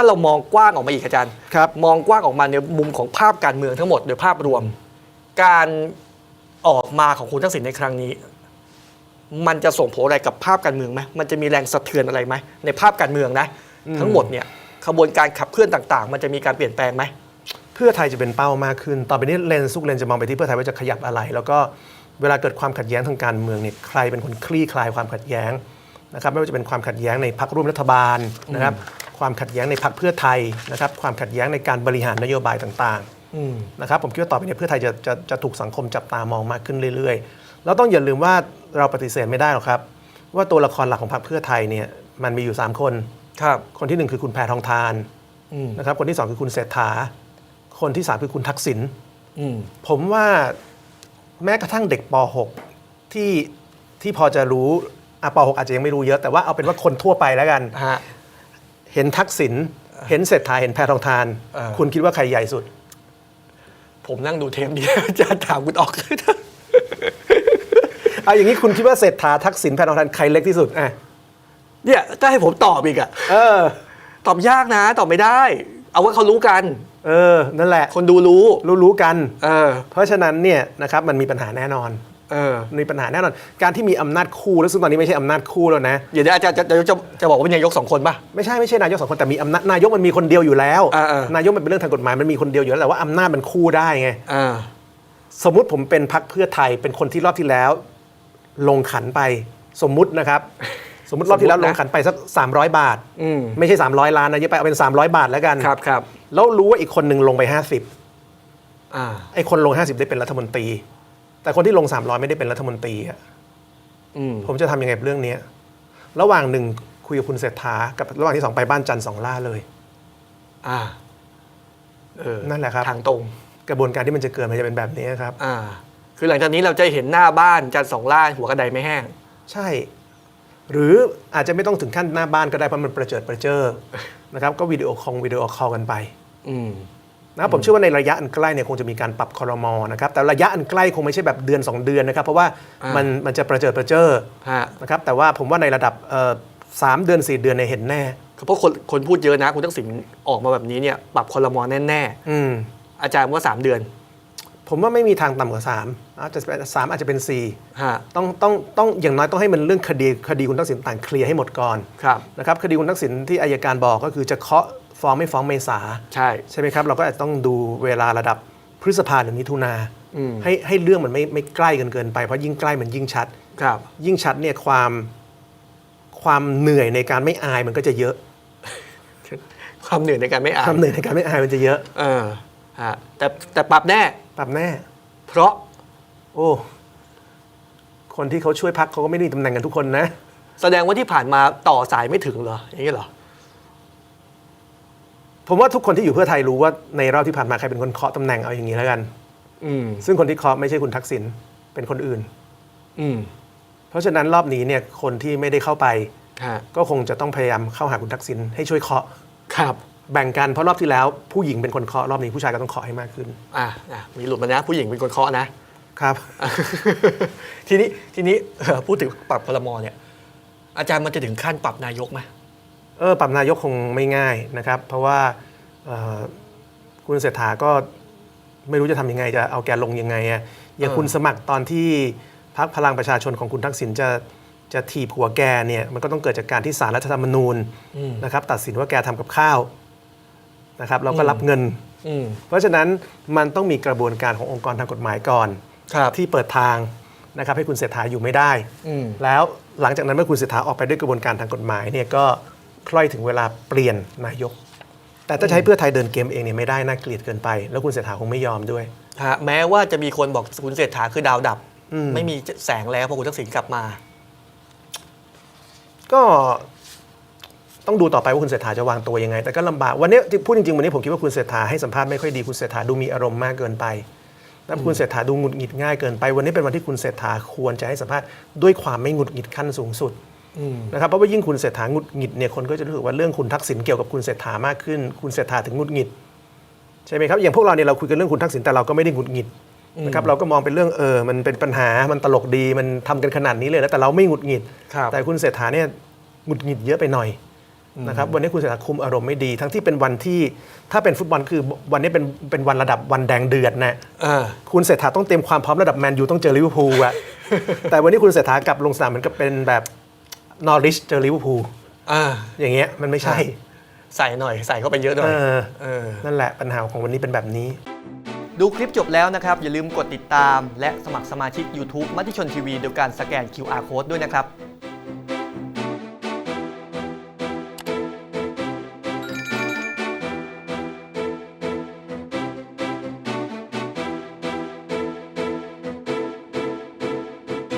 ถ้าเรามองกว้างออกมาอีกอาจารย์ ครับมองกว้างออกมาในมุมของภาพการเมืองทั้งหมดโดยภาพรวม การออกมาของคุณทักษิณในครั้งนี้ มันจะส่งผลอะไรกับภาพการเมืองไหมมันจะมีแรงสะเทือนอะไรไหมในภาพการเมืองนะทั้งหมดเนี่ยขบวนการขับเคลื่อนต่าง ๆ มันจะมีการเปลี่ยนแปลงไหม เพื่อไทยจะเป็นเป้ามากขึ้น ต่อไปนี้เลนส์ทุกเลนส์จะมองไปที่เพื่อไทยว่าจะขยับอะไร แล้วก็เวลาเกิดความขัดแย้งทางการเมืองเนี่ยใครเป็นคนคลี่คลายความขัดแย้งนะครับไม่ว่าจะเป็นความขัดแย้งในพรรคร่วมรัฐบาลนะครับ ความขัดแย้งในพรรคเพื่อไทยนะครับ ความขัดแย้งในการบริหารนโยบายต่างๆอืมนะครับ ผมคิดว่าต่อไปเนี้เพื่อไทยจะจะจะถูกสังคมจับตามองมากขึ้นเรื่อยๆ แล้วต้องอย่าลืมว่าเราปฏิเสธไม่ได้หรอกครับ ว่าตัวละครหลักของพรรคเพื่อไทยเนี่ยมันมีอยู่ 3 คนครับคนที่หนึ่งคือคุณแพทองทานอืมนะครับ คนที่สองคือคุณเศรษฐา คนที่สามคือคุณทักษิณอืมผมว่าแม้กระทั่งเด็กป .6 ที่ที่พอจะรู้อะป .6 อาจจะยังไม่รู้เยอะแต่ว่าเอาเป็นว่าคนทั่วไปแล้วกันฮะ เห็นทักษิณเห็นเศรษฐาเห็นแพทองทานเออคุณคิดว่าใครใหญ่สุด ผมนั่งดูเทปนี้อาจารย์ถามคุณออกเอาอย่างนี้คุณคิดว่าเศรษฐาทักษิณแพทองทานใครเล็กที่สุดอะเนี่ยถ้าให้ผมตอบอีกอะเออ ตอบยากนะ ตอบไม่ได้ เอาว่าเขารู้กัน เออ นั่นแหละ คนดูรู้ รู้รู้กัน เออ เพราะฉะนั้นเนี่ยนะครับมันมีปัญหาแน่นอน เออมีปัญหาแน่นอน การที่มีอำนาจคู่แล้วซึ่งตอนนี้ไม่ใช่อำนาจคู่แล้วนะ เดี๋ยวอาจารย์จะจะจะจะบอกว่าเป็นนายกสองคนป่ะ ไม่ใช่ไม่ใช่นายกสองคนแต่มีอำนาจนายกมันมีคนเดียวอยู่แล้ว อ่าอ่านายกมันเป็นเรื่องทางกฎหมายมันมีคนเดียวอยู่แล้วแต่ว่าอำนาจมันคู่ได้ไง อ่า สมมุติผมเป็นพักเพื่อไทยเป็นคนที่รอบที่แล้ว ลงขันไปสมมุตินะครับ สมมุติรอบที่แล้วลงขันไปสัก300 บาทอืม ไม่ใช่ 300 ล้านนะเยอะไปเอาเป็น 300 บาทแล้วกันครับครับแล้วรู้ว่าอีกคนหนึ่งลงไป 50อ่า ไอ้คนลง 50 ได้เป็นรัฐมนตรี แต่คนที่ลง 300 ไม่ได้เป็นรัฐมนตรีอะอืมผมจะทำยังไงกับเรื่องเนี้ยระหว่างหนึ่งคุยกับคุณเศรษฐากับระหว่างที่สองไปบ้านจันทร์สองล่าเลย อ่าเออนั่นแหละครับ ทางตรง กระบวนการที่มันจะเกิดมันจะเป็นแบบนี้ครับ อ่า คือหลังจากนี้เราจะเห็นหน้าบ้านจันทร์สองล่าหัวกระไดไม่แห้ง ใช่ หรืออาจจะไม่ต้องถึงขั้นหน้าบ้านก็ได้เพราะมันประเจิดประเจิอนะครับ ก็วิดีโอคอลวิดีโอคอลกันไป อืม นะครับผมเชื่อว่าในระยะอันใกล้เนี่ยคงจะมีการปรับคอรมอนะครับแต่ระยะอันใกล้คงไม่ใช่แบบเดือน 2 เดือนนะครับเพราะว่าอ่ามัมันมันจะประเจิดประเจิอฮะ นะครับแต่ว่าผมว่าในระดับเอ่อสามเดือน 4 เดือนเนี่ยเห็นแน่ เพราะคนคนพูดเยอะนะคุณทักษิณออกมาแบบนี้เนี่ยปรับคอรมอแน่อืม ๆ อาจารย์ว่าสามเดือนผมว่าไม่มีทางต่ำกว่าสามอาจจะเป็นสามอาจจะเป็นสี่ฮะต้องต้องต้องอย่างน้อยต้องให้มันเรื่องคดีคดีคุณทักษิณต่างเคลียร์ให้หมดก่อนครับนะครับคดีคุณทักษิณที่อายการบอกก็คือจะเคาะ ฟ้องไม่ฟ้องเมษาใช่ ใช่ไหมครับ เราก็อาจจะต้องดูเวลาระดับพฤษภาหรือมิถุนาอืม ให้ให้เรื่องมันไม่ไม่ใกล้กันเกินไปเพราะยิ่งใกล้มันยิ่งชัด ครับ ยิ่งชัดเนี่ยความความเหนื่อยในการไม่อายมันก็จะเยอะความเหนื่อยในการไม่อ่าความนเหนื่อยในการไม่อายมันจะเยอะเออฮะแต่แต่ปรับแน่ ปรับแน่ เพราะโอ้ คนที่เขาช่วยพักเขาก็ไม่ได้มีตำแหน่งกันทุกคนนะ แสดงว่าที่ผ่านมาต่อสายไม่ถึงเหรออย่างนี้เหรอ ผมว่าทุกคนที่อยู่เพื่อไทยรู้ว่าในรอบที่ผ่านมาใครเป็นคนเคาะตำแหน่งเอาอย่างนี้แล้วกัน อืมซึ่งคนที่เคาะไม่ใช่คุณทักษิณเป็นคนอื่น อืมเพราะฉะนั้นรอบนี้เนี่ยคนที่ไม่ได้เข้าไป ฮะก็คงจะต้องพยายามเข้าหาคุณทักษิณให้ช่วยเคาะครับ แบ่งกันเพราะรอบที่แล้ว ผู้หญิงเป็นคนเคาะรอบนี้ผู้ชายก็ต้องเคาะให้มากขึ้นอะอะมีหลุดมานะผู้หญิงเป็นคนเคาะนะ ครับ ทีนี้ทีนี้เอ่อพูดถึงปรับพลมเนี่ย อาจารย์มันจะถึงขั้นปรับนายกไหม เออปรับนายกคงไม่ง่ายนะครับ เพราะว่าเอ่อคุณเศรษฐาก็ไม่รู้จะทำยังไง จะเอาแกลงยังไงอะอย่างคุณสมัครตอนที่พรรคพลังประชาชนของคุณทักษิณจะจะถีบหัวแกเนี่ยมันก็ต้องเกิดจากการที่สารรัฐธรรมนูญนะครับ ตัดสินว่าแกทำกับข้าวนะครับแล้วก็รับเงินอืมเพราะฉะนั้นมันต้องมีกระบวนการขององค์กรทางกฎหมายก่อนครับที่เปิดทางนะครับให้คุณเศรษฐาอยู่ไม่ได้อืมแล้วหลังจากนั้นเมื่อคุณเศรษฐาออกไปด้วยกระบวนการทางกฎหมายเนี่ยก็ คล้อยถึงเวลาเปลี่ยนนายก แต่ถ้าจะใช้เพื่อไทยเดินเกมเองเนี่ยไม่ได้น่าเกลียดเกินไป แล้วคุณเศรษฐาคงไม่ยอมด้วย ฮะแม้ว่าจะมีคนบอกคุณเศรษฐาคือดาวดับ อืม ไม่มีแสงแล้วพอคุณทักษิณกลับมา ก็ต้องดูต่อไปว่าคุณเศรษฐาจะวางตัวยังไง แต่ก็ลำบากวันนี้ที่พูดจริงๆวันนี้ผมคิดว่าคุณเศรษฐาให้สัมภาษณ์ไม่ค่อยดีคุณเศรษฐาดูมีอารมณ์มากเกินไปแล้วคุณเศรษฐาดูหงุดหงิดง่ายเกินไป วันนี้เป็นวันที่คุณเศรษฐาควรจะให้สัมภาษณ์ด้วยความไม่หงุดหงิดขั้นสูงสุดอืม นะครับเพราะว่ายิ่งคุณเศรษฐาหงุดหงิดเนี่ยคนก็จะรู้สึกว่าเรื่องคุณทักษิณเกี่ยวกับคุณเศรษฐามากขึ้น คุณเศรษฐาถึงหงุดหงิดใช่ไหมครับอย่างพวกเราเนี่ยเราคุยกันเรื่องคุณทักษิณแต่เราก็ไม่ได้หงุดหงิดนะครับเราก็มองเป็นเรื่องเออมันเป็นปัญหามันตลกดีมันทำกันขนาดนี้เลยนะแต่เราไม่หงุดหงิดครับแต่คุณเศรษฐาเนี่ยหงุดหงิดเยอะไปหน่อยนะครับวันนี้คุณเศรษฐาคุมอารมณ์ไม่ดี ทั้งที่เป็นวันที่ถ้าเป็นฟุตบอลคือวันนี้เป็นเป็นวันระดับวันแดงเดือดนะเออคุณเศรษฐาต้องเตรียมความพร้อมระดับแมนยูต้องเจอลิเวอร์พูลอะแต่วันนี้คุณเศรษฐากลับลงสนามเหมือนกับเป็นแบบ นอริชเจอลิเวอร์พูลอ่า อย่างเงี้ยมันไม่ใช่ ใส่หน่อยใส่เข้าไปเยอะหน่อยเออ เออ นั่นแหละปัญหาของวันนี้เป็นแบบนี้ ดูคลิปจบแล้วนะครับ อย่าลืมกดติดตาม และสมัครสมาชิก YouTube มัติชนทีวีโดยการสแกน QR Code ด้วยนะครับ